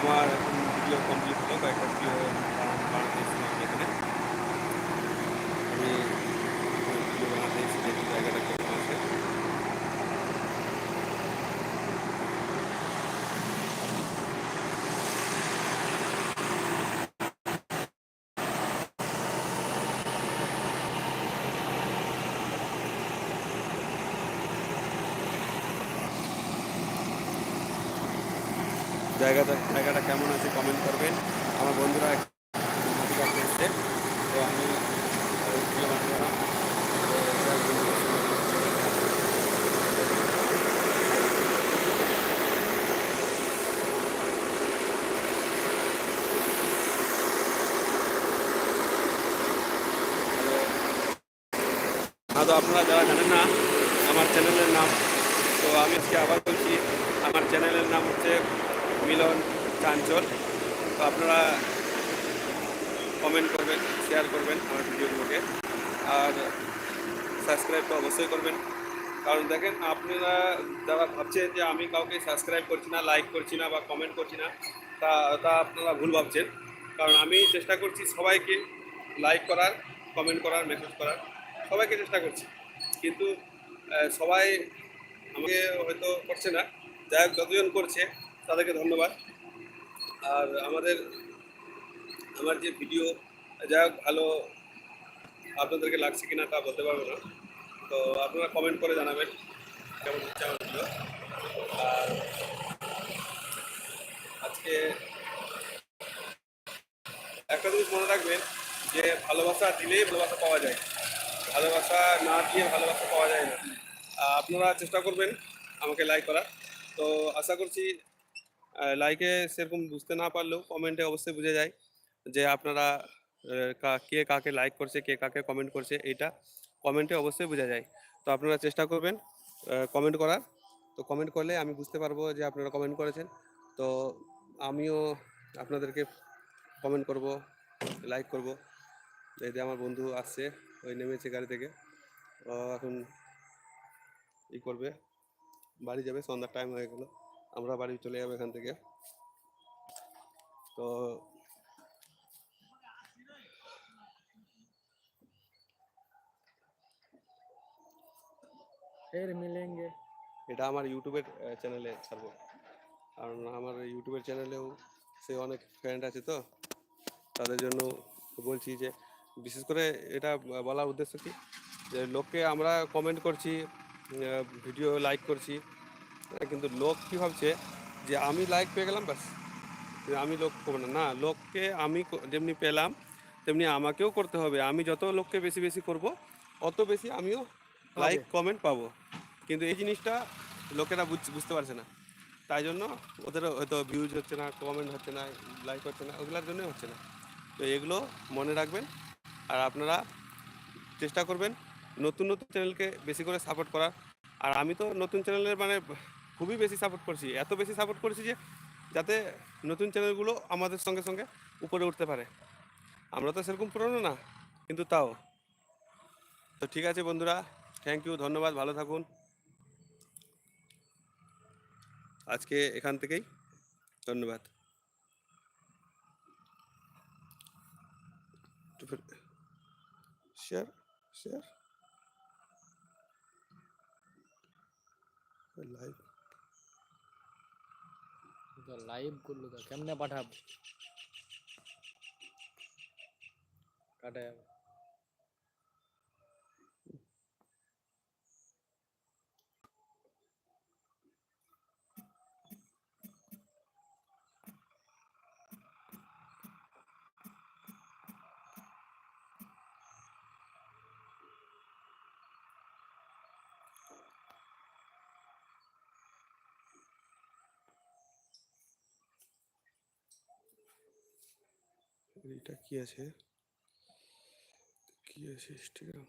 আমার এখন video complete হলো কয়েকটা ভিডিও বানাতে এখানে আমি ভিডিও বানাতে এসেছি দেখি জায়গাটা কেমন আছে জায়গাটা জায়গাটা কেমন আছে কমেন্ট করবেন। আমার বন্ধুরা তো আমি তো আপনারা যারা জানেন না, আমার চ্যানেলের নাম তো আমি আজকে আবার বলছি, আমার চ্যানেলের নাম হচ্ছে মিলন চাঞ্চল। তো আপনারা কমেন্ট করবেন শেয়ার করবেন আমার ভিডিওগুলোকে আর সাবস্ক্রাইব তো অবশ্যই করবেন। কারণ দেখেন, আপনারা যারা ভাবছেন যে আমি কাউকে সাবস্ক্রাইব করছি না লাইক করছি না বা কমেন্ট করছি না, তা তা আপনারা ভুল ভাবছেন। কারণ আমি চেষ্টা করছি সবাইকে লাইক করার কমেন্ট করার মেসেজ করার, সবাইকে চেষ্টা করছি। কিন্তু সবাই আমাকে হয়তো করছে না। যাই হোক, যতজন করছে তাদেরকে ধন্যবাদ। আর আমাদের, আমার যে ভিডিও হোক ভালো আপনাদেরকে লাগছে কিনা তা বলতে পারব না। তো আপনারা কমেন্ট করে জানাবেন কেমন হচ্ছে আমার ভিডিও। আর আজকে একটা জিনিস মনে রাখবেন যে ভালোবাসা দিলেই ভালোবাসা পাওয়া যায়। ভালোবাসা না দিয়ে ভালোবাসা পাওয়া যায় না। আপনারা চেষ্টা করবেন আমাকে লাইক করার। তো আশা করছি লাইকে সেরকম বুঝতে না পারলেও কমেন্টে অবশ্যই বুঝে যায় যে আপনারা কে কাকে লাইক করছে, কে কাকে কমেন্ট করছে, এটা কমেন্টে অবশ্যই বোঝা যায়। তো আপনারা চেষ্টা করবেন কমেন্ট করার। তো কমেন্ট করলে আমি বুঝতে পারব যে আপনারা কমেন্ট করেছেন। তো আমিও আপনাদেরকে কমেন্ট করব লাইক করব। এই যে আমার বন্ধু আসছে, ওই নেমেছে গাড়ি থেকে। এখন ই করবে। বাড়ি যাবে, সন্ধ্যার টাইম হয়ে গেল। আমরা বাড়ি চলে যাব এখান থেকে। তো ফের মিলেঙ্গে। এটা আমার ইউটিউবের চ্যানেলে ছাড়বো। কারণ আমার ইউটিউবের চ্যানেলেও সে অনেক ফ্রেন্ড আছে তো। তাদের জন্য বলছি যে বিশেষ করে এটা বলার উদ্দেশ্য কি? যে লোককে আমরা কমেন্ট করছি ভিডিও লাইক করছি। কিন্তু লোক কি ভাবছে যে আমি লাইক পেয়ে গেলাম ব্যাস। আমি লোক করব না। না লোককে আমি যেমনি পেলাম তেমনি আমাকেও করতে হবে। আমি যত লোককে বেশি বেশি করব অত বেশি আমিও লাইক কমেন্ট পাবো। কিন্তু এই জিনিসটা লোকেরা বুঝ- বুঝতে পারছে না। তাই জন্য ওদের হয়তো ভিউজ হচ্ছে না কমেন্ট হচ্ছে না লাইক হচ্ছে না ওগুলোর জন্যই হচ্ছে না। তো এগুলো মনে রাখবেন। আর আপনারা চেষ্টা করবেন নতুন নতুন চ্যানেলকে বেশি করে সাপোর্ট করার। আর আমি তো নতুন চ্যানেলের মানে খুবই বেশি সাপোর্ট করছি। এত বেশি সাপোর্ট করছি যে, যাতে নতুন চ্যানেলগুলো আমাদের সঙ্গে সঙ্গে উপরে উঠতে পারে। আমরা তো সেরকম পুরনো না, কিন্তু তাও। তো ঠিক আছে বন্ধুরা থ্যাংক ইউ ধন্যবাদ, ভালো থাকুন। আজকে এখান থেকেই, ধন্যবাদ। শেয়ার শেয়ার লাইভ তো লাইভ করল তো কেমনে পাঠাবো কাটে এটা কি আছে? কি আছে? ইনস্টাগ্রাম